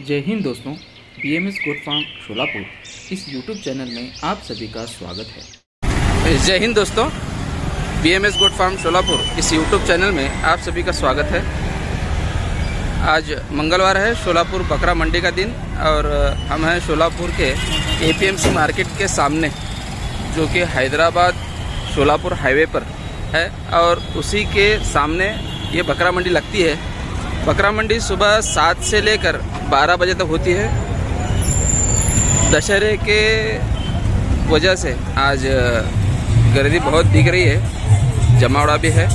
जय हिंद दोस्तों B M S good farm Sholapur, इस YouTube channel में आप सभी का स्वागत है। जय हिंद दोस्तों B M S good farm Sholapur, इस यूट्यूब चैनल में आप सभी का स्वागत है। आज मंगलवार है, शोलापुर बकरा मंडी का दिन, और हम हैं शोलापुर के एपीएमसी मार्केट के सामने, जो कि हैदराबाद शोलापुर हाईवे पर है, और उसी के सामने ये बकरा मंडी लगती है। बकरा मंडी सुबह सात से लेकर बारह बजे तक होती है। दशहरे के वजह से आज गर्दी बहुत दिख रही है। जमावड़ा भी है।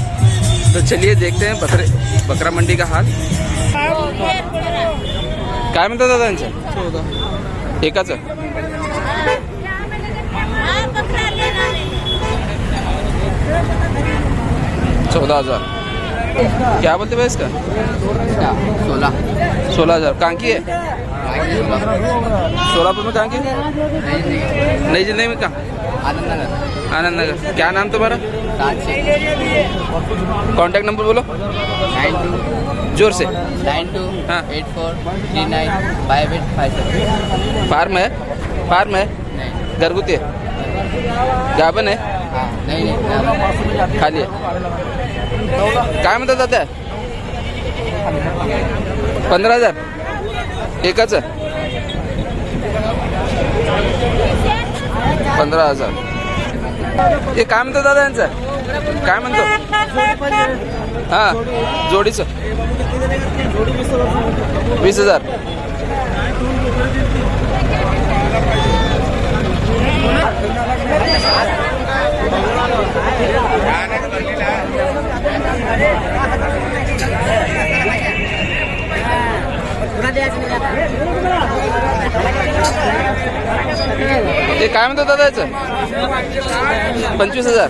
तो चलिए देखते हैं बकरे बकरा मंडी का हाल। काय म्हणतात दादा यांचं? एकाच. चौदा हजार. क्या बोलते भाई इसका? सोलह। सोलह हज़ार। कहाँ की है? सोलापुर में कहाँ की नई ज़िंदगी में कहाँ? आनंद नगर आनंद नगर क्या नाम तुम्हारा? कांटेक्ट नंबर बोलो। Nine two. ज़ोर से। नाइन टू हाँ। Eight four three nine five eight five seven. Farm है? फार्म है? घरगुती है? गाभन है हाँ? नाही खाली. आहे काय म्हणतात आता? पंधरा हजार. एकाच पंधरा हजार. हे काय म्हणतो दादा यांचं? काय म्हणतो? हा जोडीचं. वीस हजार. ते काय म्हणतो दादा याचं? पंचवीस हजार.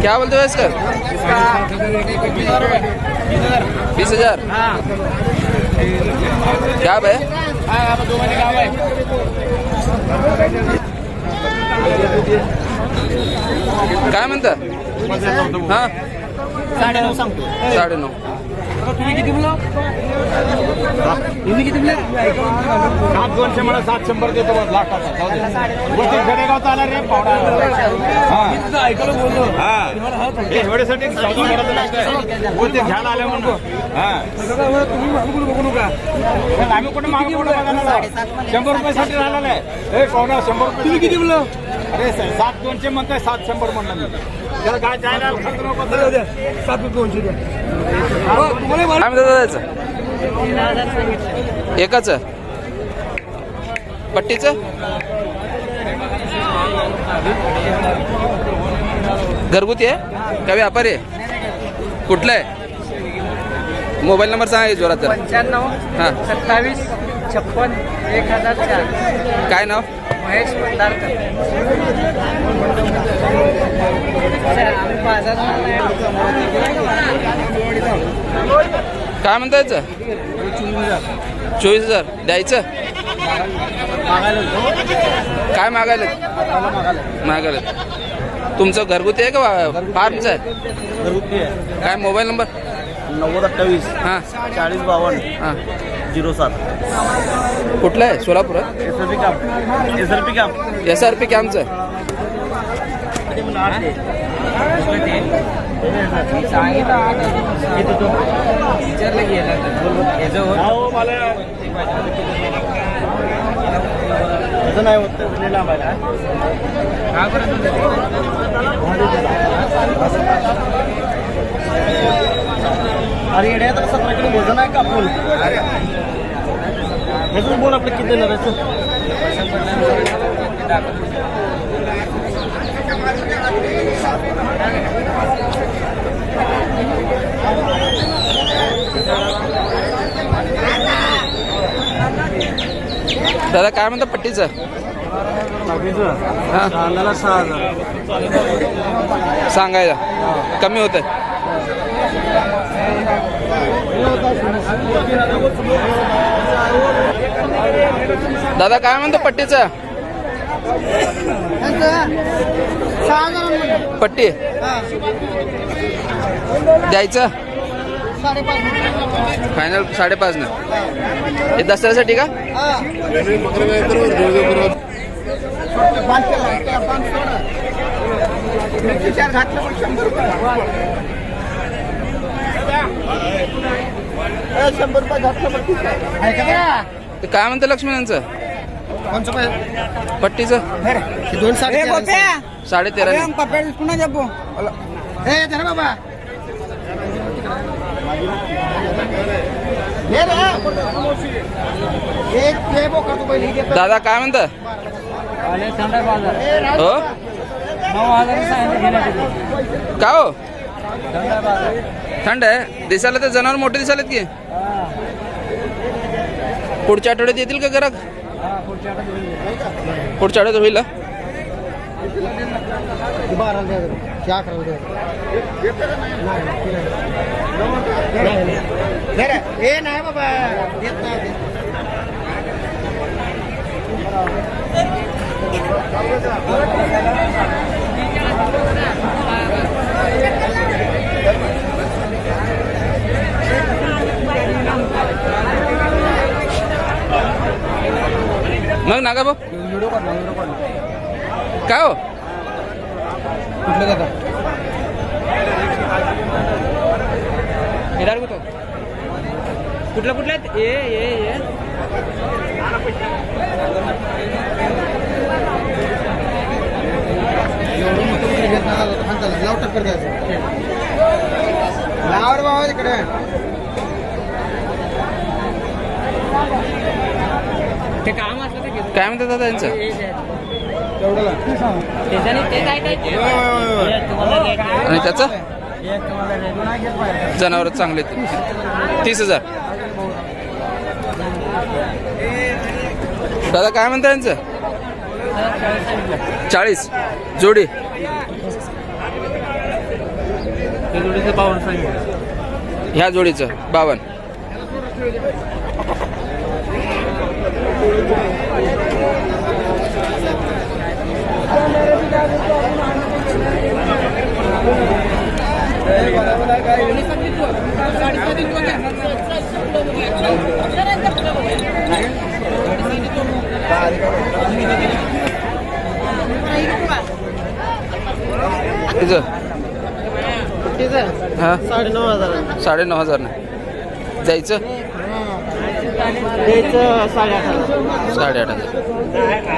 क्या बोलते हो इसका बीस हजार. क्या है काय म्हणता? हा? साडेनऊ सांगतो. साडेनऊ. सात दोनशे मला सात शंभर देतो लाखाचा खेडेगावचा आला रे पावडा. हा. हा. हे एवढ्यासाठी घ्यायला आल्या म्हणून. हा. पण आम्ही कुठे मागे बघायला? शंभर रुपयासाठी राहिलेला आहे. हे पाहुणा शंभर रुपये तुम्ही किती बोल अरे सर सात दोनशे म्हणताय सात शंभर म्हणलं काय जायला सात दोनशे द्या. काय म्हणतो दादा याचं एकाच? पट्टीचं? घरगुती आहे? का व्यापारी आहे? कुठलं आहे? मोबाईल नंबर सांगा जोरात जरा. पंच्याण्णव हां. सत्तावीस छप्पन एक हजार चार. काय नाव? महेश आम्ही बाजारात काय म्हणता याचं चोवीस हजार. द्यायचं? काय मागायला मागायला तुमचं घरगुती आहे का फार्मचं आहे. काय मोबाईल नंबर? नव्वद अठ्ठावीस हां. चाळीस बावन्न. हां. झिरो सात. कुठलं आहे? सोलापूर एस आर पी काम एस आर पी काम एस आर पी कॅम्पचं आहे. नाही होत लांब आहे अरे येड्या तर सतरा किलो वजन आहे का फुल ह्याचं बोल आपलं किती देणार दादा काय म्हणता पट्टीचं? सांगायला कमी होतं दादा काय म्हणतो पट्टीचं? पट्टी? द्यायचं? फायनल साडेपाच ना हे दसऱ्यासाठी का? शंभर रुपये घातलं ते काय म्हणतं लक्ष्मणांचं पट्टीचं? दोन साडे साडे तेरा पुन्हा जपू हे बाबा. हे रे, एक प्ले बोका तू पहिले घे. दादा काय म्हणतं? हो नऊ हजार का हो? थंड आहे. दिसायला तर जनावर मोठे दिसायलेत की. पुढच्या आठवड्यात येतील का घरात? पुढच्या आठवड्यात होईल. हे? नाही बाबा. देत नाही देत. मग नागा भाऊ काय हो? कुठलं कुठं? कुठलं कुठलं आहेत? हाण त्याला. लाव टक्कर द्यायचं. बाबा इकडे. ते काम असलं काय म्हणतात दादा आणि त्याचं? जनावर चांगले आहेत. तीस हजार. दादा काय म्हणता यांचं? चाळीस. जोडी. ह्या जोडीचं बावन हा साडे नऊ हजार साडे नऊ हजार ना जायचं साडे आठ हजार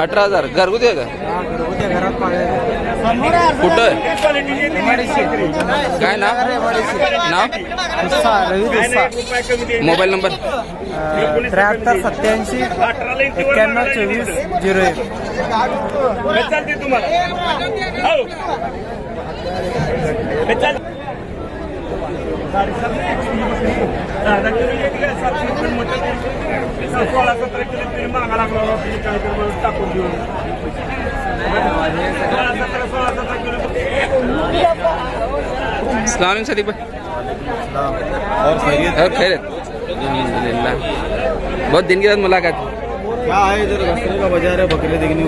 अठरा हजार. घरगुती आहे का? कुठं आहे? काय नाव? नाव? Mobile number? त्र्याहत्तर सत्याऐंशी एक्क्याण्णव चोवीस झिरो एक. सलाम शरीफ भाई और खैरियत अल्हम्दुलिल्लाह। बहुत दिन के बाद मुलाकात। क्या है इधर? का बाज़ार है बकरे देखने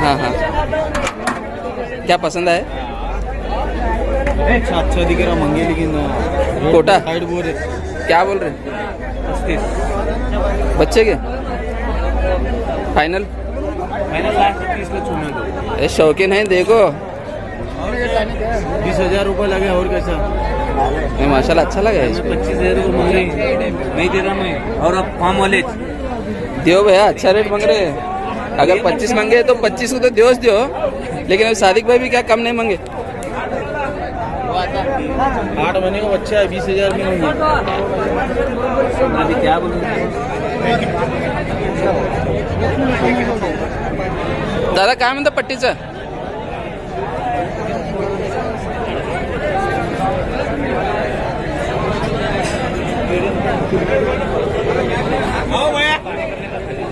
हाँ हाँ। क्या पसंद है अच्छा अच्छा दिख रहा मंगे लेकिन कोटा? साइड बोल है। क्या बोल रहे बच्चे के? फाइनल ए शौकीन है देखो। बीस हज़ार रुपये लगे और कैसा? नहीं, माशाल्लाह अच्छा लगा है इसको। पच्चीस हज़ार रहे नहीं दे रहा मैं। और अब फार्म वाले। दियो भैया अच्छा रेट मांग रहे हैं। अगर 25 मांगे तो 25 को तो दियो दियो। लेकिन अभी सादिक भाई भी क्या कम नहीं मांगे। आठ महीने का बच्चा है बीस हज़ार में अभी क्या बोलूँ? दादा काय म्हणता पट्टीचं?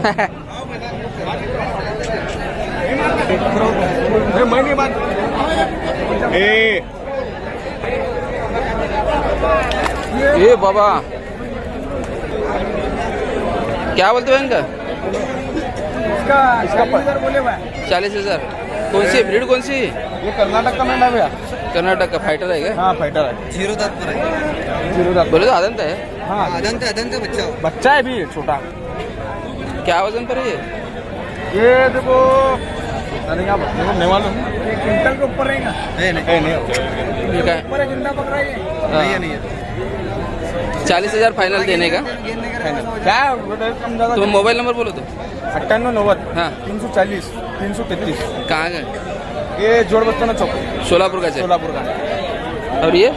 ए बाबा. क्या बोलते हो इनका? चालीस हज़ार कौन सी ब्रीड कौन सी? ये कर्नाटक का मेंढा भैया। कर्नाटक का फाइटर है क्या? हाँ फाइटर है। ज़ीरो दांत पर है। ज़ीरो दांत। बोले तो आदंत है। हाँ अदंत अदंत बच्चा बच्चा है भी छोटा। क्या वज़न पर है ये? ये देखो नेवाल क्विंटल के ऊपर रहेगा। है नहीं। नहीं ठीक है। ऊपर है ज़िंदा पकड़ा ये। नहीं है नहीं है। चालीस हज़ार फाइनल देने का। क्या? तो तुम मोबाइल नंबर बोलो तो अट्ठानवे नव्वद हाँ. तीन सौ चालीस तीन सौ तैतीस कहाँ का ये जोड़ बच्चा चौक. सोलापुर का सोलापुर का और ये?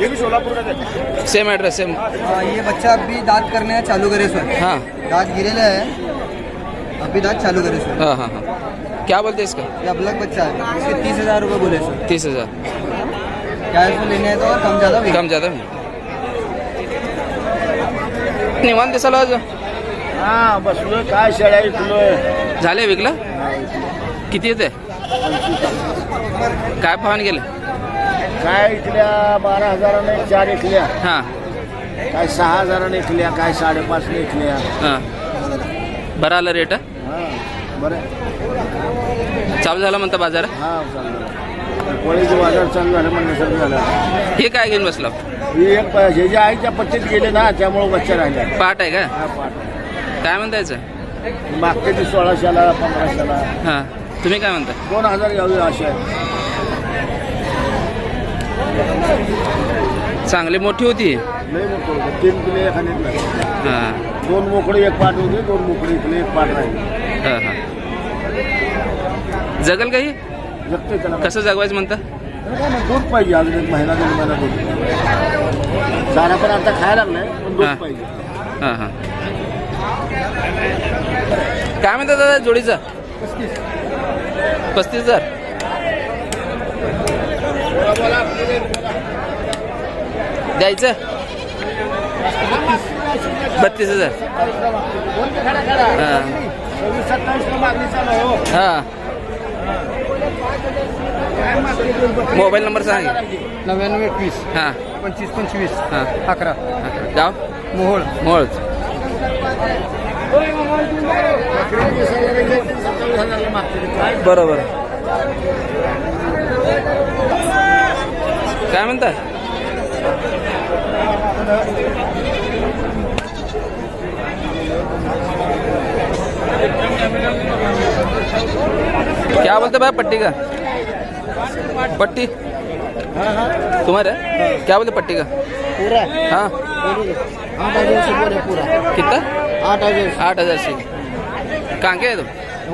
ये भी सोलापुर का सेम एड्रेस सेम ये बच्चा अभी दात करणे चालू करे सर हाँ. दात गिरेला है। अभी दात चालू करे सर हाँ हाँ हाँ. क्या बोलते हैं इसका? ये अबलग बच्चा है। इसके तीस हज़ार रुपये बोले सर तीस हज़ार. क्या इसको लेने हैं तो और कम ज़्यादा कम ज़्यादा में निवांत दिसाला आज? हा बसलोय. काय शेळ्या इकलोय झाले विकला? किती येते काय भावाने गेले? काय इकल्या? बारा हजाराने चार इकल्या. हां. काय सहा हजाराने इकल्या काय साडेपाचने इकल्या. हां. बरं आलं रेट हा बरं. चालू झाला म्हणता बाजार हा चाललं कोळीचे बाजार चालू झालं म्हणण्यासारखं झालं. हे काय घेऊन बसला? ही एक हे जे आईच्या पट्टीत गेले ना त्यामुळं बच्चा राहिल्या पाट आहे का? हा पाठ काय म्हणता याचं मागच्या ती सोळाशेला पंधराशेला. हां. तुम्ही काय म्हणता? दोन हजार यावी अशी आहे. चांगली मोठी होती. लय मोठं होतं. तीन किलो आणि हां. दोन मोकळी एक पाठ होती. दोन मोकळी इकले एक पाठ राहिली हां हां. जगल काही जगते त्याला. कसं जगवायचं म्हणता? दूध पाहिजे अजून एक महिना दोन महिना दूध. चारा पण आता खायला लागलाय पण दूध हा. पाहिजे. हां हां. काय म्हणता दादा जोडीचा? पस्तीस. हजार. द्यायचं? बत्तीस हजार. हां. सव्वीस सत्तावीसला मागणी चालू आहे, हो. हां. मोबाईल नंबर सांगा. नव्याण्णव एकवीस. हां. पंचवीस पंचवीस. हां. अकरा. गाव मोहोळ. काय बरोबर. काय म्हणता बोलते भाई? पट्टी का। पट्टी। तुम्हारे? क्या बोलते पट्टी का? पूरा। हाँ। आठ हज़ार से पूरा कितना? आठ हज़ार आठ हज़ार से। कहाँ के है तुम?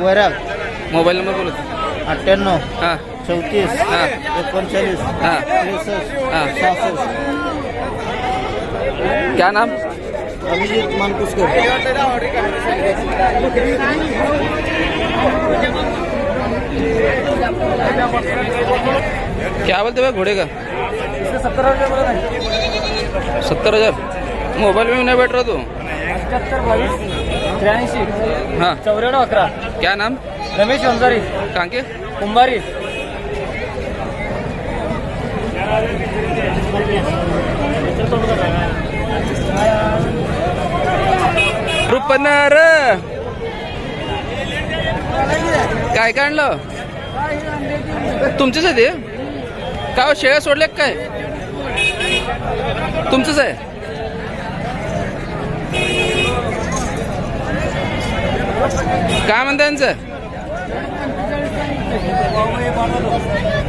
वैराग। मोबाईल नंबर बोलो। अठ्ठ्याण्णव हाँ। चौतीस। हाँ। एकोणचाळीस। हाँ। हाँ। क्या नाम? अभिजीत मानकुसकर। क्या बोलते भाई घोड़े का? सत्तर हजार सत्तर हजार? मोबाईल में नहीं बैठ रहा तू? त्र्याऐंशी हाँ। चौऱ्याण्णव अकरा। क्या नाम? रमेश वंजारी कहाँ के? कुंभारी। रुपनर काय काय आणलं? तुमचंच आहे ते? काय हो, शेळ्या सोडल्या काय? तुमचंच आहे? काय म्हणता यांचं?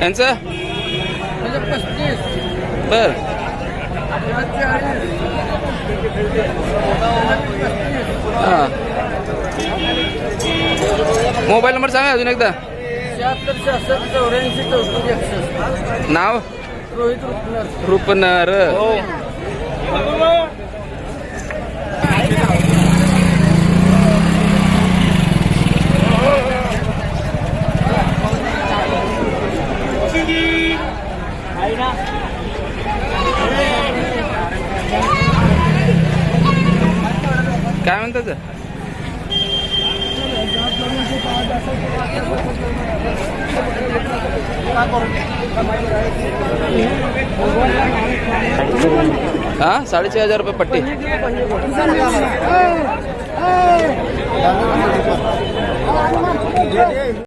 यांचं? बर. हां. मोबाईल नंबर सांगा अजून एकदा. नाव? रोहित रुपनर. रुपनर. काय म्हणतात हा साडेचार हजार रुपये पट्टी.